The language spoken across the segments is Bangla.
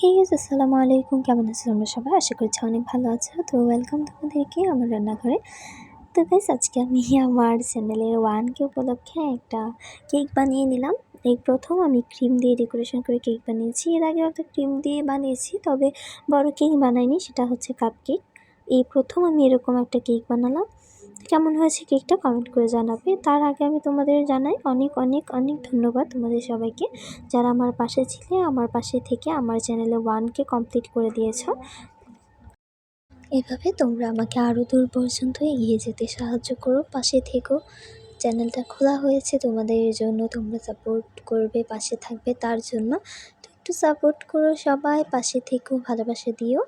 হে আসসালামু আলাইকুম। কেমন আছো তোমরা সবাই? আশা করছি অনেক ভালো আছো। তো ওয়েলকাম তোমাদেরকে আমার রান্নাঘরে। তো গাইস আজকে আমি আমার চ্যানেলের ওয়ানকে উপলক্ষে একটা কেক বানিয়ে নিলাম। এই প্রথম আমি ক্রিম দিয়ে ডেকোরেশন করে কেক বানিয়েছি। এর আগেও একটা ক্রিম দিয়ে বানিয়েছি, তবে বড় কেক বানাইনি, সেটা হচ্ছে কাপ কেক এই প্রথম আমি এরকম একটা কেক বানালাম। কেমন হয়েছে কেকটা কমেন্ট করে জানাবে। তার আগে আমি তোমাদের জানাই অনেক অনেক অনেক ধন্যবাদ তোমাদের সবাইকে। যারা আমার পাশে ছিলে, আমার পাশে থেকে আমার চ্যানেলে ওয়ানকে কমপ্লিট করে দিয়েছ। এভাবে তোমরা আমাকে আরও দূর পর্যন্ত এগিয়ে যেতে সাহায্য করো, পাশে থেকো। চ্যানেলটা খোলা হয়েছে তোমাদের জন্য, তোমরা সাপোর্ট করবে, পাশে থাকবে তার জন্য। তো একটু সাপোর্ট করো সবাই, পাশে থেকো, ভালোবাসা দিও।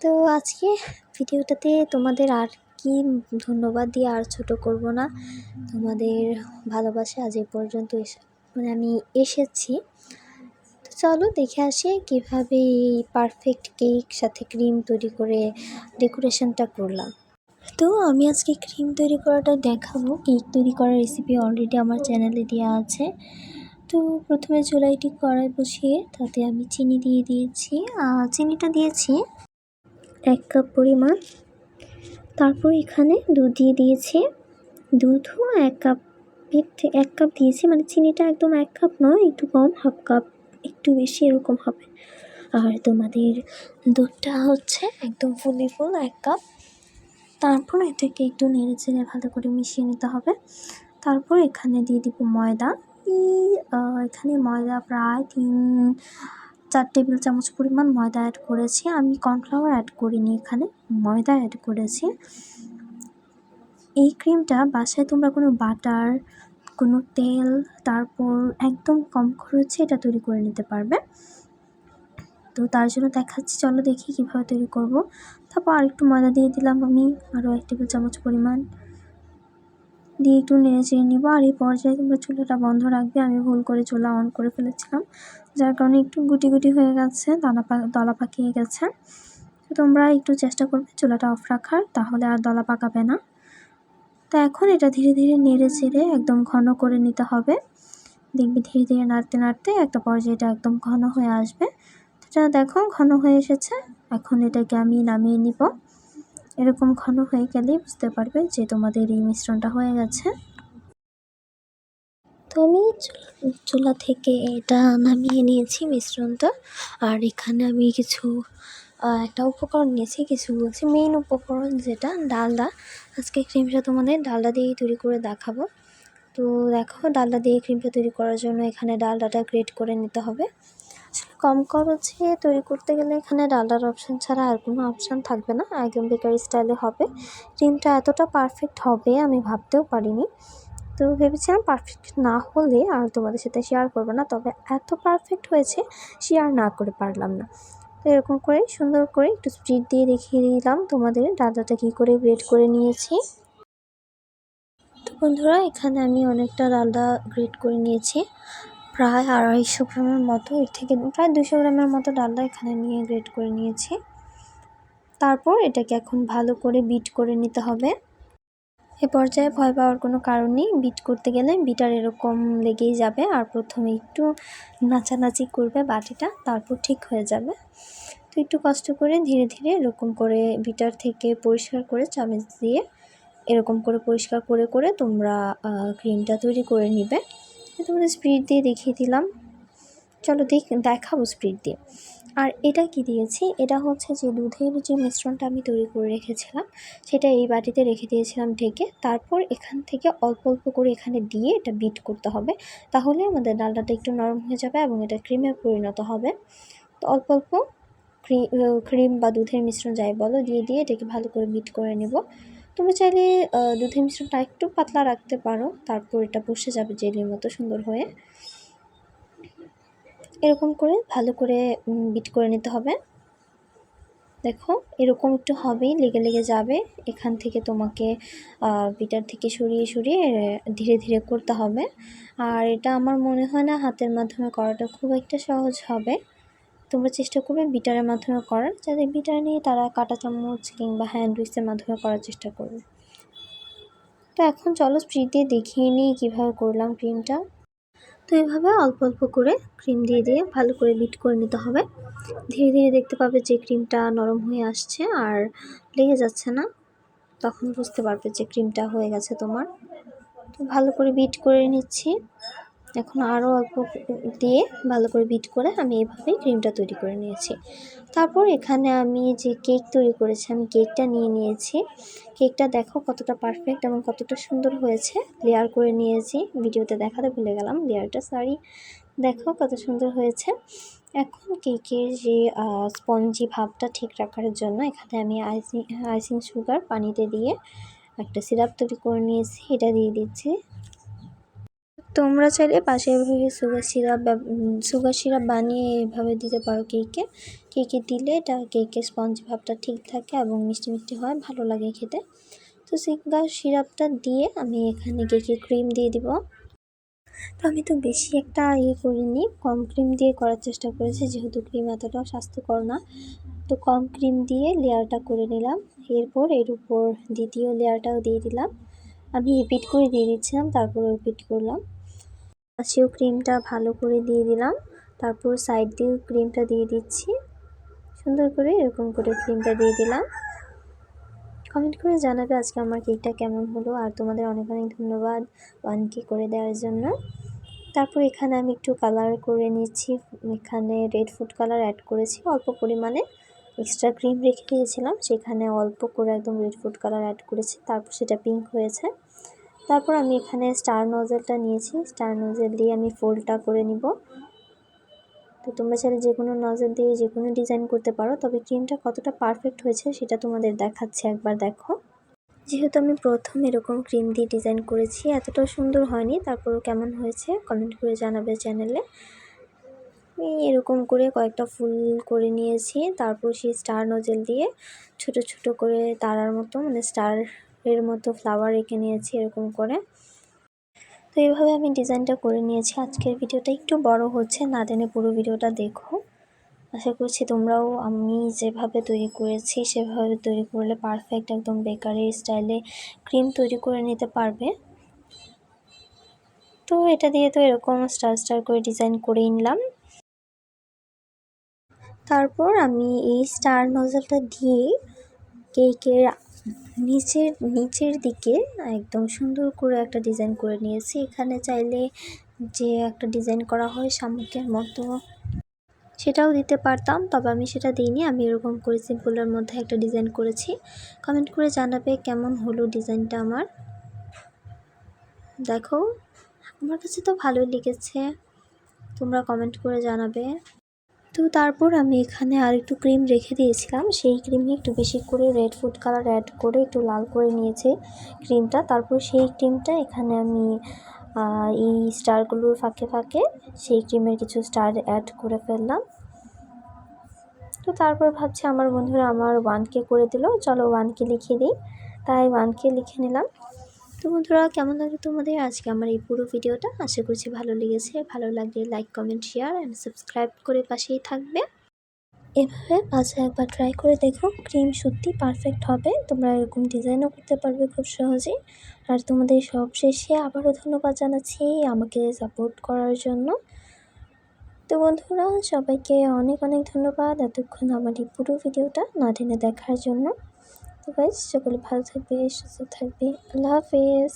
তো আজকে ভিডিওটাতে তোমাদের আর কি ধন্যবাদ দিয়ে আর ছোট করব না। তোমাদের ভালোবাসা আজ এই পর্যন্ত মানে আমি এসেছি। তো চলো দেখে আসি কীভাবে এই পারফেক্ট কেক সাথে ক্রিম তৈরি করে ডেকোরেশনটা করলাম। তো আমি আজকে ক্রিম তৈরি করাটা দেখাবো। কেক তৈরি করার রেসিপি অলরেডি আমার চ্যানেলে দেওয়া আছে। তো প্রথমে চুলাইটি কড়াই বসিয়ে তাতে আমি চিনি দিয়ে দিয়েছি। চিনিটা দিয়েছি এক কাপ পরিমাণ তারপর এখানে দুধ দিয়ে দিয়েছি। দুধও এক কাপ এক কাপ দিয়েছি মানে চিনিটা একদম এক কাপ নয়, একটু কম, হাফ কাপ, একটু বেশি এরকম হবে। আর তোমাদের দুধটা হচ্ছে একদম ফুলি ফুল এক কাপ। তারপর এটাকে একটু নেড়ে চেড়ে ভালো করে মিশিয়ে নিতে হবে। তারপর এখানে দিয়ে দিব ময়দা। এখানে ময়দা প্রায় তিন চার টেবিল চামচ পরিমাণ ময়দা অ্যাড করেছি। আমি কর্নফ্লাওয়ার অ্যাড করিনি এখানে, ময়দা অ্যাড করেছি। এই ক্রিমটা বাসায় তোমরা কোনো বাটার কোনো তেল, তারপর একদম কম খরচে এটা তৈরি করে নিতে পারবে। তো তার জন্য দেখাচ্ছি, চলো দেখি কীভাবে তৈরি করব। তারপর আরেকটু ময়দা দিয়ে দিলাম আমি আরও এক টেবিল চামচ পরিমাণ। দিয়ে একটু নেড়ে চেড়ে নিব। আর এই পর্যায়ে তোমরা চুলাটা বন্ধ রাখবে। আমি ভুল করে চুলা অন করে ফেলেছিলাম, যার কারণে একটু গুটি গুটি হয়ে গেছে, দানা দলা পাকিয়ে গেছে। তো তোমরা একটু চেষ্টা করবে চুলাটা অফ রাখার, তাহলে আর দলা পাকাবে না। তা এখন এটা ধীরে ধীরে নেড়ে চেড়ে একদম ঘন করে নিতে হবে। দেখবি ধীরে ধীরে নাড়তে নাড়তে একটা পর্যায়ে এটা একদম ঘন হয়ে আসবে। এটা দেখো, ঘন হয়ে এসেছে। এখন এটাকে আমি নামিয়ে নিব। এরকম ঘন হয়ে গেলেই বুঝতে পারবে যে তোমাদের এই মিশ্রণটা হয়ে গেছে। তো আমি চুলা থেকে এটা নামিয়ে নিয়েছি মিশ্রণটা। আর এখানে আমি কিছু একটা উপকরণ নিয়েছি, কিছু বলছি মেইন উপকরণ যেটা ডালদা আজকে ক্রিমটা তোমাদের ডালডা দিয়েই তৈরি করে দেখাবো। তো দেখো, ডালডা দিয়ে ক্রিমটা তৈরি করার জন্য এখানে ডালডাটা গ্রেট করে নিতে হবে। কম খরচে তৈরি করতে গেলে এখানে ডালডার অপশান ছাড়া আর কোনো অপশান থাকবে না। একদম বেকারি স্টাইলে হবে। ক্রিমটা এতটা পারফেক্ট হবে আমি ভাবতেও পারিনি। তো ভেবেছিলাম পারফেক্ট না হলে আর তোমাদের সাথে শেয়ার করব না, তবে এত পারফেক্ট হয়েছে শেয়ার না করে পারলাম না। তো এরকম করে, সুন্দর করে একটু স্পিড দিয়ে দেখিয়ে দিলাম তোমাদের ডালডাটা কী করে গ্রেড করে নিয়েছি। তো বন্ধুরা, এখানে আমি অনেকটা ডালডা গ্রেড করে নিয়েছি। প্রায় আড়াইশো গ্রামের মতো, এর থেকে প্রায় দুশো গ্রামের মতো ডালডা এখানে নিয়ে গ্রেড করে নিয়েছি। তারপর এটাকে এখন ভালো করে বিট করে নিতে হবে। এ পর্যায়ে ভয় পাওয়ার কোনো কারণ নেই। বিট করতে গেলে বিটার এরকম লেগেই যাবে। আর প্রথমে একটু নাচানাচি করবে বাটিটা, তারপর ঠিক হয়ে যাবে। তো একটু কষ্ট করে ধীরে ধীরে এরকম করে বিটার থেকে পরিষ্কার করে চামচ দিয়ে এরকম করে পরিষ্কার করে করে তোমরা ক্রিমটা তৈরি করে নিবে। তোমাদের স্পিড দিয়ে দেখিয়ে দিলাম। চলো দেখ, দেখাবো স্পিড দিয়ে। আর এটা কি দিয়েছি? এটা হচ্ছে যে দুধের যে মিশ্রণটা আমি তৈরি করে রেখেছিলাম, সেটা এই বাটিতে রেখে দিয়েছিলাম ঢেকে। তারপর এখান থেকে অল্প অল্প করে এখানে দিয়ে এটা বিট করতে হবে। তাহলে আমাদের ডালটাটা একটু নরম হয়ে যাবে এবং এটা ক্রিমে পরিণত হবে। তো অল্প অল্প ক্রিম বা দুধের মিশ্রণ যাই বলো, দিয়ে দিয়ে এটাকে ভালো করে বিট করে নেব। তুমি চাইলে দুধের মিশ্রণটা একটু পাতলা রাখতে পারো। তারপর এটা বসে যাবে জেলির মতো সুন্দর হয়ে। এরকম করে ভালো করে বিট করে নিতে হবে। দেখো, এরকম একটু হবেই, লেগে লেগে যাবে। এখান থেকে তোমাকে বিটার থেকে সরিয়ে সরিয়ে ধীরে ধীরে করতে হবে। আর এটা আমার মনে হয় না হাতের মাধ্যমে করাটা খুব একটা সহজ হবে। তোমরা চেষ্টা করবে বিটারের মাধ্যমে করার যাদের বিটার নিয়ে তারা কাটা চামচ কিংবা হ্যান্ড উইক্সের মাধ্যমে করার চেষ্টা করবে। তো এখন চলো স্প্রি দিয়ে দেখিয়ে নিই কীভাবে করলাম ক্রিমটা। তো এইভাবে অল্প অল্প করে ক্রিম দিয়ে দিয়ে ভালো করে বিট করে নিতে হবে। ধীরে ধীরে দেখতে পাবে যে ক্রিমটা নরম হয়ে আসছে আর লেগে যাচ্ছে না। তখন বুঝতে পারবে যে ক্রিমটা হয়ে গেছে তোমার। তো ভালো করে বিট করে নিচ্ছি। এখন আরও অল্প দিয়ে ভালো করে বিট করে আমি এভাবেই ক্রিমটা তৈরি করে নিয়েছি। তারপর এখানে আমি যে কেক তৈরি করেছি, আমি কেকটা নিয়ে নিয়েছি। কেকটা দেখো কতটা পারফেক্ট এবং কতটা সুন্দর হয়েছে। লেয়ার করে নিয়েছি। ভিডিওতে দেখাতে ভুলে গেলাম, লেয়ারটা সরি দেখো কত সুন্দর হয়েছে। এখন কেকের যে স্পঞ্জি ভাবটা ঠিক রাখার জন্য এখানে আমি আইসিং আইসিং সুগার পানিতে দিয়ে একটা সিরাপ তৈরি করে নিয়েছি। এটা দিয়ে দিচ্ছি। তোমরা চাইলে পাশে এভাবে সুগার সিরাপ সুগার সিরাপ বানিয়ে এভাবে দিতে পারো কেকে কেকে দিলে এটা কেকের স্পঞ্জ ভাবটা ঠিক থাকে এবং মিষ্টি মিষ্টি হয়, ভালো লাগে খেতে। তো সুগার সিরাপটা দিয়ে আমি এখানে কেকে ক্রিম দিয়ে দিব। তো আমি তো বেশি একটা ইয়ে করিনি, কম ক্রিম দিয়ে করার চেষ্টা করেছি, যেহেতু ক্রিম এতটাও স্বাস্থ্যকর না। তো কম ক্রিম দিয়ে লেয়ারটা করে নিলাম। এরপর এর উপর দ্বিতীয় লেয়ারটাও দিয়ে দিলাম। আমি রিপিট করে দিয়ে দিচ্ছিলাম, তারপর রিপিট করলাম। পাশেও ক্রিমটা ভালো করে দিয়ে দিলাম। তারপর সাইড দিয়েও ক্রিমটা দিয়ে দিচ্ছি। সুন্দর করে এরকম করে ক্রিমটা দিয়ে দিলাম। কমেন্ট করে জানাবে আজকে আমার কেকটা কেমন হলো আর তোমাদের অনেক অনেক ধন্যবাদ ওয়ান কে করে দেওয়ার জন্য। তারপর এখানে আমি একটু কালার করে নিচ্ছি। এখানে রেড ফুড কালার অ্যাড করেছি। অল্প পরিমাণে এক্সট্রা ক্রিম রেখে দিয়েছিলাম। সেখানে অল্প করে একদম রেড ফুড কালার অ্যাড করেছি। তারপর সেটা পিঙ্ক হয়েছে। তারপর আমি এখানে স্টার নজেলটা নিয়েছি। স্টার নজেল দিয়ে আমি ফোল্ডটা করে নিব। তো তোমরা চাইলে যে কোনো নজেল দিয়ে যে কোনো ডিজাইন করতে পারো, তবে ক্রিমটা কতটা পারফেক্ট হয়েছে সেটা তোমাদের দেখাচ্ছে, একবার দেখো। যেহেতু আমি প্রথম এরকম ক্রিম দিয়ে ডিজাইন করেছি এতটা সুন্দর হয়নি। তারপরও কেমন হয়েছে কমেন্ট করে জানাবে চ্যানেলে আমি এরকম করে কয়েকটা ফুল করে নিয়েছি। তারপর সেই স্টার নজেল দিয়ে ছোট ছোট করে তারার মতো মানে স্টার এর মতো ফ্লাওয়ার এঁকে নিয়েছি এরকম করে। তো এইভাবে আমি ডিজাইনটা করে নিয়েছি। আজকের ভিডিওটা একটু বড় হচ্ছে, না জেনে পুরো ভিডিওটা দেখো। আশা করছি তোমরাও, আমি যেভাবে তৈরি করেছি সেভাবে তৈরি করলে পারফেক্ট একদম বেকারি স্টাইলে ক্রিম তৈরি করে নিতে পারবে। তো এটা দিয়ে তো এরকম স্টার স্টার করে ডিজাইন করে নিলাম। তারপর আমি এই স্টার নজলটা দিয়ে কেকের নিচের নিচের দিকে একদম সুন্দর করে একটা ডিজাইন করে নিয়েছি। এখানে চাইলে যে একটা ডিজাইন করা হয় শামুকের মতো, সেটাও দিতে পারতাম, তবে আমি সেটা দিইনি। আমি এরকম করে সিম্পলের মধ্যে একটা ডিজাইন করেছি। কমেন্ট করে জানাবে কেমন হলো ডিজাইনটা আমার। দেখো, আমার কাছে তো ভালোই লেগেছে। তোমরা কমেন্ট করে জানাবে। তো তারপর আমি এখানে আর একটু ক্রিম রেখে দিয়েছিলাম। সেই ক্রিমে একটু বেশি করে রেড ফুড কালার অ্যাড করে একটু লাল করে নিয়েছে ক্রিমটা তারপর সেই ক্রিমটা এখানে আমি এই স্টারগুলোর ফাঁকে ফাঁকে সেই ক্রিমের কিছু স্টার অ্যাড করে ফেললাম। তো তারপর ভাবছি আমার বন্ধুরা আমার ওয়ানকে করে দিল। চলো ওয়ানকে লিখে দিই। তাই ওয়ানকে লিখে নিলাম। তো বন্ধুরা, কেমন লাগে তোমাদের? আজকে আমার এই পুরো ভিডিওটা। আশা করছি ভালো লেগেছে। ভালো লাগলে like comment share and subscribe করে পাশেই থাকবে। এভাবে পাশে একবার ট্রাই করে দেখো ক্রিম সত্যি পারফেক্ট হবে। তোমরা এরকম ডিজাইনও করতে পারবে খুব সহজেই আর তোমাদের সব শেষে আবারও ধন্যবাদ জানাচ্ছি আমাকে সাপোর্ট করার জন্য। তো বন্ধুরা, সবাইকে অনেক অনেক ধন্যবাদ এতক্ষণ আমার এই পুরো ভিডিওটা না টেনে দেখার জন্য। তো গাইজ সকলে ভালো থাকবে সুস্থ থাকবে। আল্লাহ হাফেজ।